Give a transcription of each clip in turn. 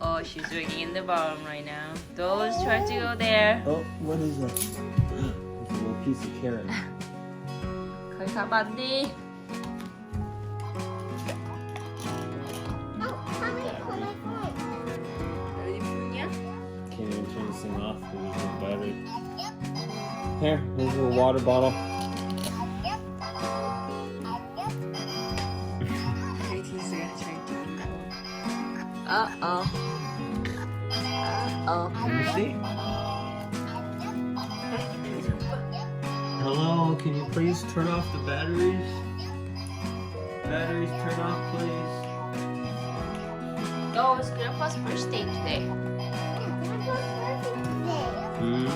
oh, she's drinking in the bottom right now. Don't try to go there. Oh, what is that? It's a little piece of carrot. 거기 가면 안 돼. Oh, mommy, call my phone. 어디 부냐? Can't even turn this thing off because there's no battery. Here, here's your water bottle. 크리 Oh, see? Hello, can you please turn off the batteries? Batteries turn off, please. Oh, it's Grandpa's birthday today. Mm.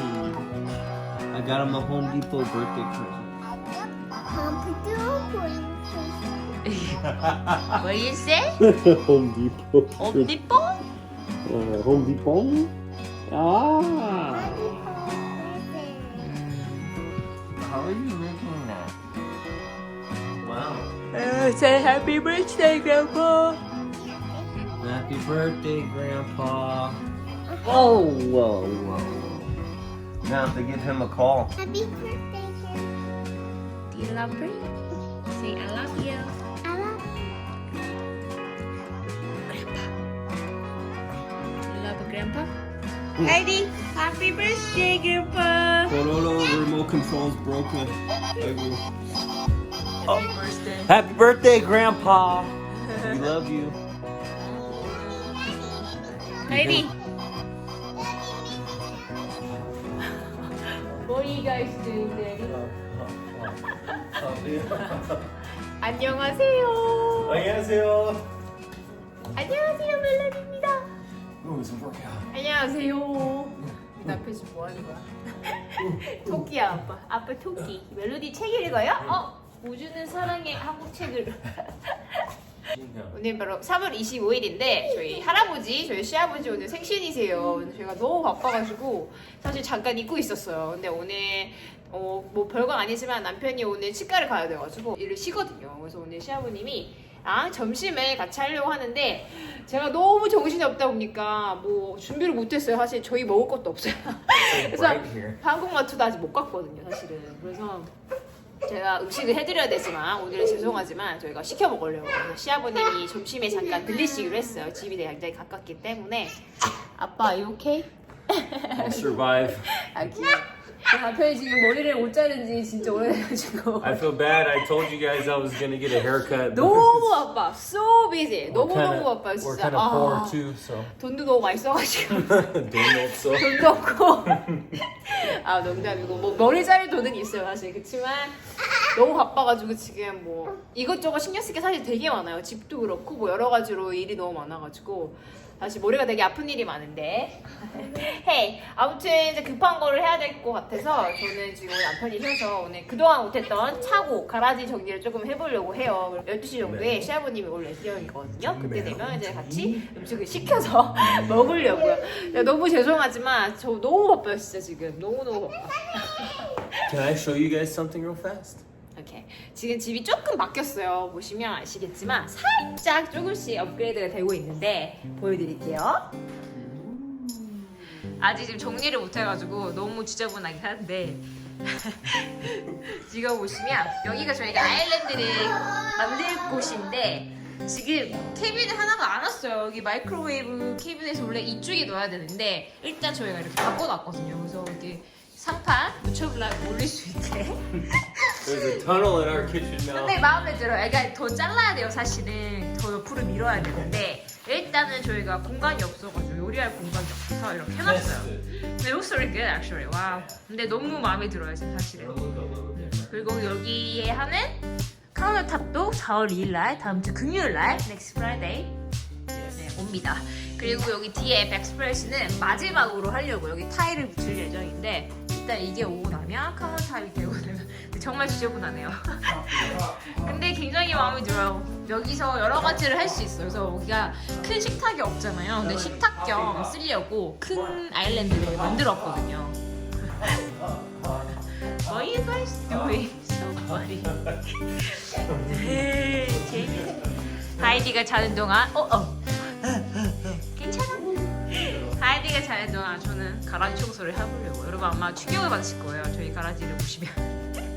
I got him a Home Depot birthday present. What do you say? Home Depot. Home Depot. Uh, Home Depot? Ah! How are you making that? Wow. Uh, say happy birthday, Grandpa. Happy birthday, Grandpa. Oh, whoa, whoa, whoa. Now I have to give him a call. Happy birthday, Do you love her? Say I love You Heidi, happy birthday, Grandpa. No, no, no, the remote control's broken. Happy birthday. Happy birthday, Grandpa. We love you. Heidi. What are you guys doing, Daddy? 안녕하세요. 안녕하세요. 안녕하세요, 멜론입니다. Ooh, it's a workout. 안녕하세요. 나 앞에서 뭐 하는 거야? 토끼야 아빠. 아빠 토끼. 멜로디 책 읽어요? 어? 우주는 사랑의 한국 책을. 오늘 바로 3월 25일인데 저희 할아버지, 저희 시아버지 오늘 생신이세요. 근데 저희가 너무 바빠가지고 사실 잠깐 잊고 있었어요. 근데 오늘 어, 뭐 별거 아니지만 남편이 오늘 치과를 가야 돼가지고 일을 쉬거든요. 그래서 오늘 시아버님이 아 점심을 같이 하려고 하는데 제가 너무 정신이 없다 보니까 뭐 준비를 못했어요. 사실 저희 먹을 것도 없어요. 그래서 한국 마트도 아직 못 갔거든요, 사실은. 그래서 제가 음식을 해드려야 되지만 오늘은 죄송하지만 저희가 시켜 먹으려고 그래서 시아버님이 점심에 잠깐 들리시기로 했어요. 집이 굉장히 가깝기 때문에 아빠, are you okay? I'll survive. 아 귀여워. 남편이 지금 머리를 못 자른 지 진짜 오래돼가지고 I feel bad. I told you guys I was gonna get a haircut. 너무 바빠. So busy. 너무 너무 바빠요 We're 진짜. kind of poor 아, too, so 돈도 너무 많이 써가지고 don't 없어. 돈도 없고 아 농담이고 뭐 머리 자를 돈은 있어요 사실 그렇지만 너무 바빠가지고 지금 뭐 이것저것 신경 쓸 게 사실 되게 많아요 집도 그렇고 뭐 여러 가지로 일이 너무 많아가지고 사실 머리가 되게 아픈 일이 많은데. 헤이 아무튼 이제 급한 거를 해야 될 것 같아서 저는 지금 남편이 쉬어서 오늘 그동안 못했던 차고 가라지 정리를 조금 해보려고 해요. 12시 정도에 시아버님이 올 예정이거든요. 그때 되면 이제 같이 음식을 시켜서 먹으려고요. 야, 너무 죄송하지만 저 너무 바빠요 진짜 지금. 너무너무 바빠. Can I show you guys something real fast? 이렇게 지금 집이 조금 바뀌었어요. 보시면 아시겠지만 살짝 조금씩 업그레이드가 되고 있는데 보여드릴게요. 아직 지금 정리를 못 해가지고 너무 지저분하긴 한데 지금 보시면 여기가 저희가 아일랜드를 만들 곳인데 지금 캐비넷 하나가 안 왔어요. 여기 마이크로웨이브 캐비넷을 원래 이쪽에 넣어야 되는데 일단 저희가 이렇게 바꿔놨거든요. 그래서 여기 상판 묻혀블락 올릴 수 있게 There's a tunnel in our kitchen now. 근데 마음에 들어요. 그러니까 더 잘라야 돼요, 사실은. 더 옆으로 밀어야 되는데 일단은 저희가 공간이 없어가지고 요리할 공간이 없어서 이렇게 해놨어요. 근데 looks really good actually. 와. 근데 너무 마음에 들어요, 지금 사실은. 그리고 여기에 하는 카운터탑도 4월 2일 날, 다음 주 금요일 날, next Friday 네, 옵니다. 그리고 여기 뒤에 백스프레시는 마지막으로 하려고 여기 타일을 붙일 예정인데 일단 이게 오고 나면 카운터탑이 되고 나면 정말 지저분하네요. 근데 굉장히 마음에 들어요. 여기서 여러 가지를 할 수 있어요. 그래서 여기가 큰 식탁이 없잖아요. 근데 식탁 겸 쓰려고 큰 아일랜드를 만들었거든요. You guys doing? So funny. 재밌. 하이디가 자는 동안 어 어. 깨끗하게 잘 해도 저는 가라지 청소를 해보려고 여러분 아마 충격을 받으실 거예요 저희 가라지를 보시면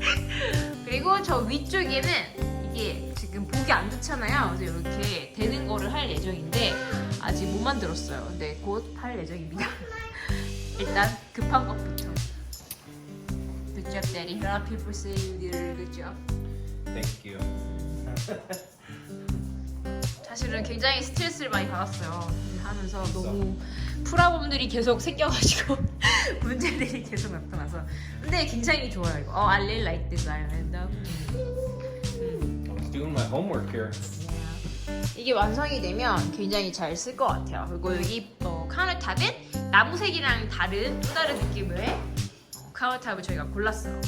그리고 저 위쪽에는 이게 지금 보기 안 좋잖아요 그래서 이렇게 되는 거를 할 예정인데 아직 못 만들었어요 근데 곧 할 예정입니다 일단 급한 것부터 Good job, Daddy. A lot of people say you did a good job. Thank you. 사실은 굉장히 스트레스를 많이 받았어요. 하면서 너무 프라범들이 계속 생겨가지고 문제들이 계속 나타나서. 근데 굉장히 좋아요 이거. 어, I really like this island. 음. I was doing my homework here. 이게 완성이 되면 굉장히 잘 쓸 것 같아요. 그리고 여기 어, 카운터탑은 나무색이랑 다른 또 다른 느낌의 어, 카운터탑을 저희가 골랐어요.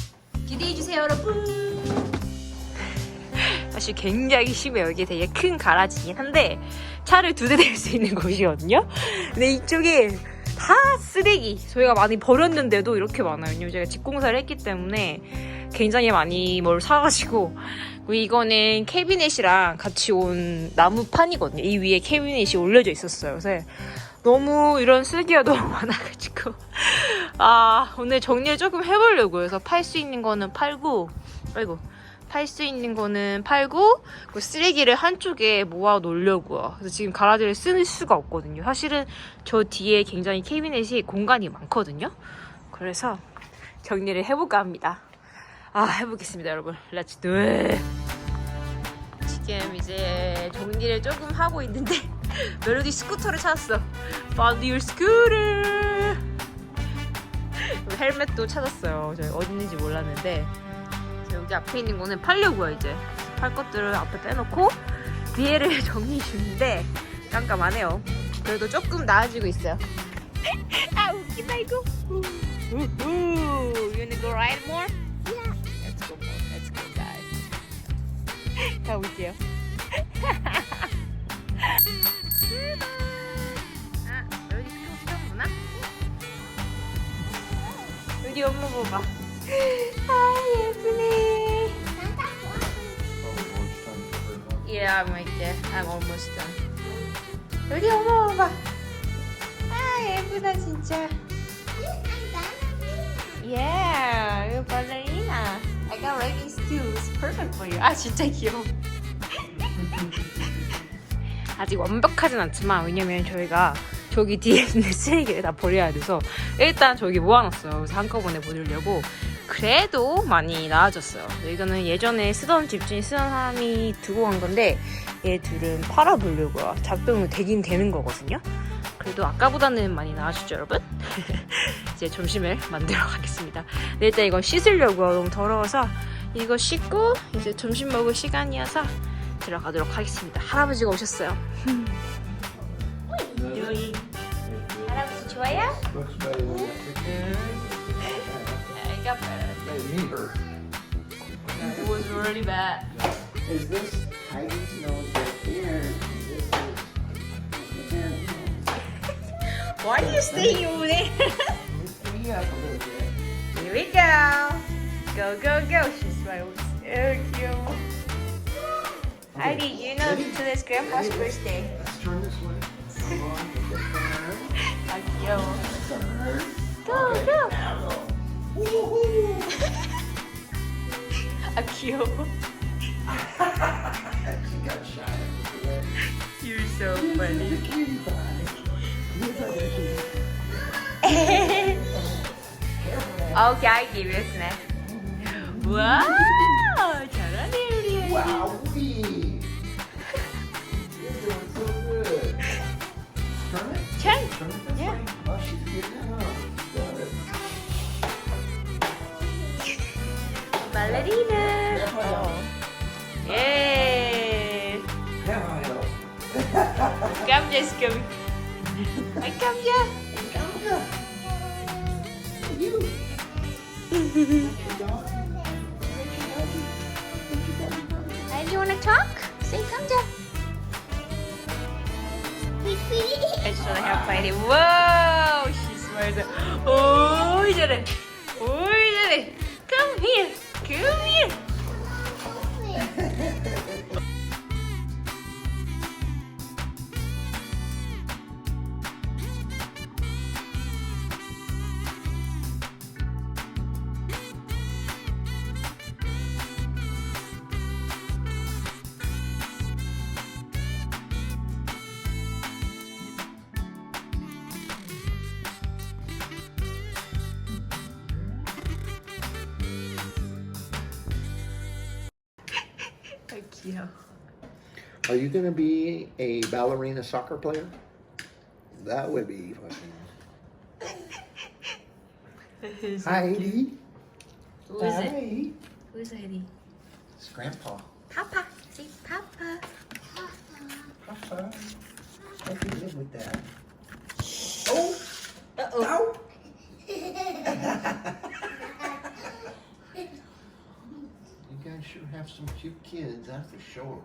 기대해 주세요, 여러분. 사실 굉장히 심해요. 이게 되게 큰 가라지긴 한데 차를 두 대 댈 수 있는 곳이거든요. 근데 이쪽에 다 쓰레기 저희가 많이 버렸는데도 이렇게 많아요. 왜냐면 제가 집공사를 했기 때문에 굉장히 많이 뭘 사가지고 이거는 캐비넷이랑 같이 온 나무판이거든요. 이 위에 캐비넷이 올려져 있었어요. 그래서 너무 이런 쓰레기가 너무 많아가지고 아 오늘 정리를 조금 해보려고요. 그래서 팔 수 있는 거는 팔고 아이고 팔 수 있는 거는 팔고 그 쓰레기를 한쪽에 모아 놓으려고요. 그래서 지금 가라지를 쓸 수가 없거든요. 사실은 저 뒤에 굉장히 캐비넷이 공간이 많거든요. 그래서 정리를 해볼까 합니다. 아 해보겠습니다 여러분. Let's do. 지금 이제 정리를 조금 하고 있는데 멜로디 스쿠터를 찾았어. Found your scooter. 헬멧도 찾았어요. 저희 어디 있는지 몰랐는데 여기 앞에 있는 거는 팔려고요 이제. 팔 것들을 앞에 빼놓고 뒤에를 정리 중인데 깜깜하네요. 그래도 조금 나아지고 있어요. 아 웃기다 이거. 우후. You wanna go ride more? Yeah. Let's go more. Let's go guys. 가볼게요. 아 여기 엄마 봐봐. Yeah, I'm right there. I'm almost done. 여기 엄마 봐봐. 아 예쁘다 진짜. Yeah, you're ballerina. I got leggings too. It's perfect for you. 아 진짜 귀여워. 아직 완벽하진 않지만 왜냐면 저희가 저기 뒤에 있는 쓰레기를 다 버려야 돼서 일단 저기 모아놨어요. 그래서 한꺼번에 버리려고 그래도 많이 나아졌어요. 이거는 예전에 쓰던 집주인 쓰던 사람이 두고 간 건데 얘 둘은 팔아보려고요. 작동이 되긴 되는 거거든요. 그래도 아까보다는 많이 나아졌죠, 여러분? 이제 점심을 만들어 가겠습니다. 네, 일단 이건 씻으려고요. 너무 더러워서 이거 씻고 이제 점심 먹을 시간이어서 들어가도록 하겠습니다. 할아버지가 오셨어요. 여기 할아버지 좋아요? Better than that picture. I got better. Hey, meet her. It was really bad. Is this Heidi's nose right here? This is. Why are you staying over there? Lift me up a little bit. Here we go. Go, go, go. She's my so cute. Heidi, you know today's grandpa's birthday. Let's turn this way. Come on, get the turn. How cute. How cute. she got shot at the way. You're so She's funny. a cutie pie. Looks like she's- Careful now. Okay, I give you a snack. Wow, 잘하네 우리 아이. Wow, wee. You're doing so good. Turn it. Turn. Turn it this Yeah. way. Oh, she's getting it, huh? Got it. Ballerina. Grandpa help. Yeah. Grandpa help. Come, Jessica. Ay, come here. Grandpa. You. Hey, you wanna talk? Say, come here. Sweet, sweetie. I just wanna have Heidi. Whoa, she's smart. Oh, 잘해. Oh, 잘해. Come here. Come here. Yeah. Are you going to be a ballerina soccer player? That would be fucking. Heidi. Who is Hi. Who is Heidi? It's Grandpa. Papa. See, Papa. Papa. Papa. I can live with that. Oh. Uh oh. should have some cute kids that's for shore.